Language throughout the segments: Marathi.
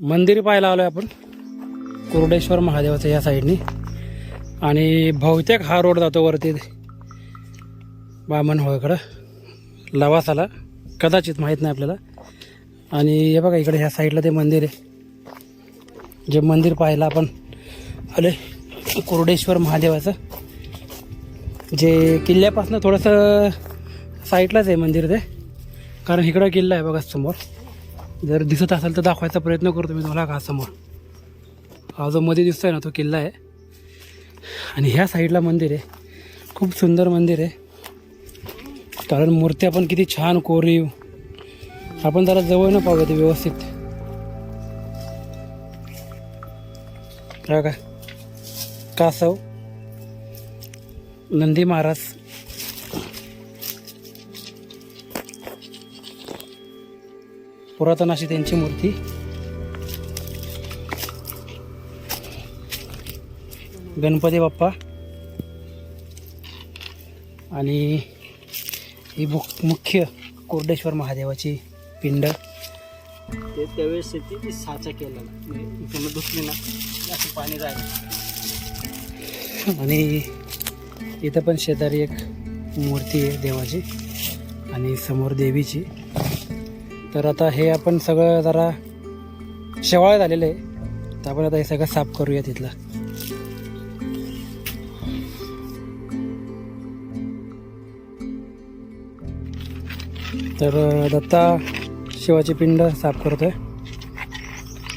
मंदिर पाहायला आलो आहे आपण. कुर्डेश्वर महादेवाचं या साईडनी. आणि बहुतेक हा रोड जातो वरती. बामण होळकडं लवासाला. कदाचित माहीत नाही आपल्याला. आणि हे बघा इकडे ह्या साईडला ते मंदिर आहे. जे मंदिर पाहायला आपण आले कुर्डेश्वर महादेवाचं. जे किल्ल्यापासून थोडंसं साईडलाच आहे मंदिर ते. कारण इकडं किल्ला आहे बघा समोर. जर दिसत असेल तर दाखवायचा प्रयत्न करतो मी तुम्हाला का समोर हा जो मध्ये दिसतोय ना तो किल्ला आहे. आणि ह्या साईडला मंदिर आहे. खूप सुंदर मंदिर आहे. कारण मूर्त्या पण किती छान कोरीव. आपण जरा जवळ न पाहूया ते व्यवस्थित. का कासव नंदी महाराज पुरातन अशी त्यांची मूर्ती. गणपती बाप्पा. आणि ही मुख मुख्य कोरडेश्वर महादेवाची पिंड. ते त्यावेळेस शेती ती साचा केलेला. म्हणजे इकडनं ना असं पाणी जायला आणि इथं पण शेजारी एक मूर्ती आहे देवाची. आणि समोर देवीची. तर आता हे आपण सगळं जरा शेवाळ झालेलं आहे. तर आपण आता हे सगळं साफ करूया तिथलं. तर दत्ता शिवाची पिंड साफ करतोय.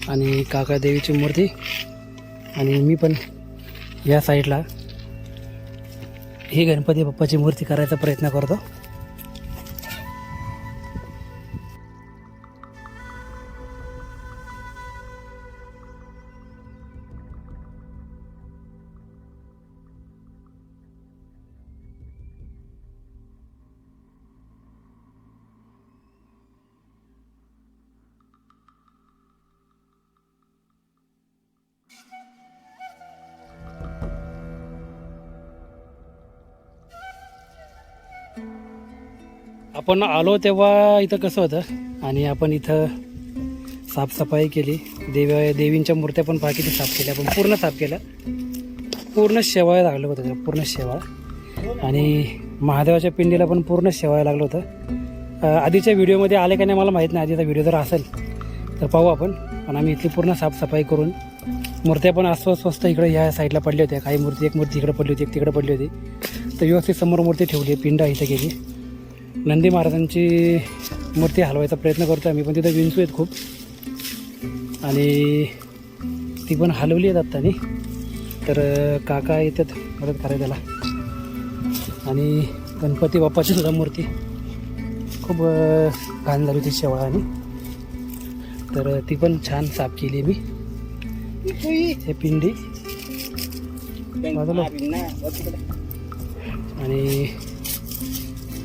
आणि काका देवीची मूर्ती. आणि मी पण या साईडला ही गणपती बाप्पाची मूर्ती करायचा प्रयत्न करतो. आपण आलो तेव्हा इथं कसं होतं? आणि आपण इथं साफसफाई केली. देवी देवींच्या मूर्त्या पण पहा किती साफ केल्या आपण पूर्ण साफ केल्या पूर्ण शेवायला लागलं होतं त्याला, पूर्ण शेवाळ. आणि महादेवाच्या पिंडीला पण पूर्ण शेवायला लागलं होतं. आधीच्या व्हिडिओमध्ये आले का नाही मला माहीत नाही. आधीचा व्हिडिओ जर असेल तर पाहू आपण. पण आम्ही इथली पूर्ण साफसफाई करून मूर्त्या पण अस्वस्थ इकडे ह्या साईडला पडल्या होत्या. काही मूर्ती एक मूर्ती इकडे पडली होती एक तिकडे पडली होती. तर व्यवस्थित समोर मूर्ती ठेवली पिंड इथं केली नंदी महाराजांची मूर्ती हलवायचा प्रयत्न करतो आम्ही पण तिथं विंचू आहेत खूप. आणि ती पण हलवली आहेत आत्तानी. तर काका येतात मदत करायला त्याला. आणि गणपती बाप्पाची सुद्धा मूर्ती. खूप घाण झाली होती शेवाळाने. तर ती पण छान साफ केली मी. हे पिंडी. बाजूला. आणि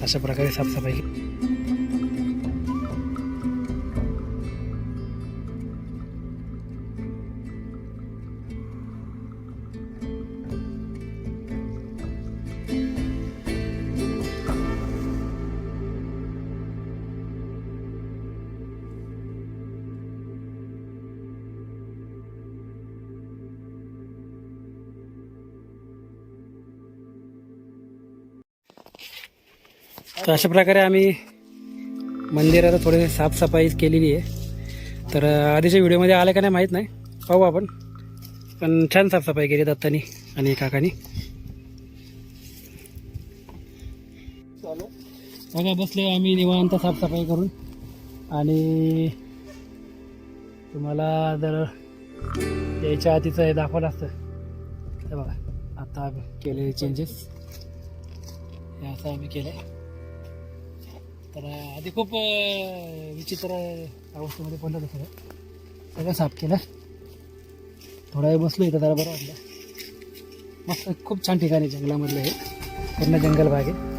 अशा प्रकारे साफसफाई तर अशा प्रकारे आम्ही मंदिराला थोडी साफसफाई केलेली आहे. तर आधीच्या व्हिडिओमध्ये आले का नाही माहीत नाही. पाहू आपण. पण छान साफसफाई केली दत्तानी आणि काकानी. बघा बसले आम्ही निवांत साफसफाई करून. आणि तुम्हाला जर यायच्या आधीचं हे दाखवलं असतं. तर बघा आता केलेले चेंजेस हे असं आम्ही केलं तर आधी खूप विचित्र अवस्थेमध्ये पडलं होतं सगळं. सगळं साफ केलं. थोडा वेळ बसलो इथं जरा बरं वाटलं. मस्त खूप छान ठिकाणी जंगलामधलं हे. पूर्ण जंगल भाग आहे.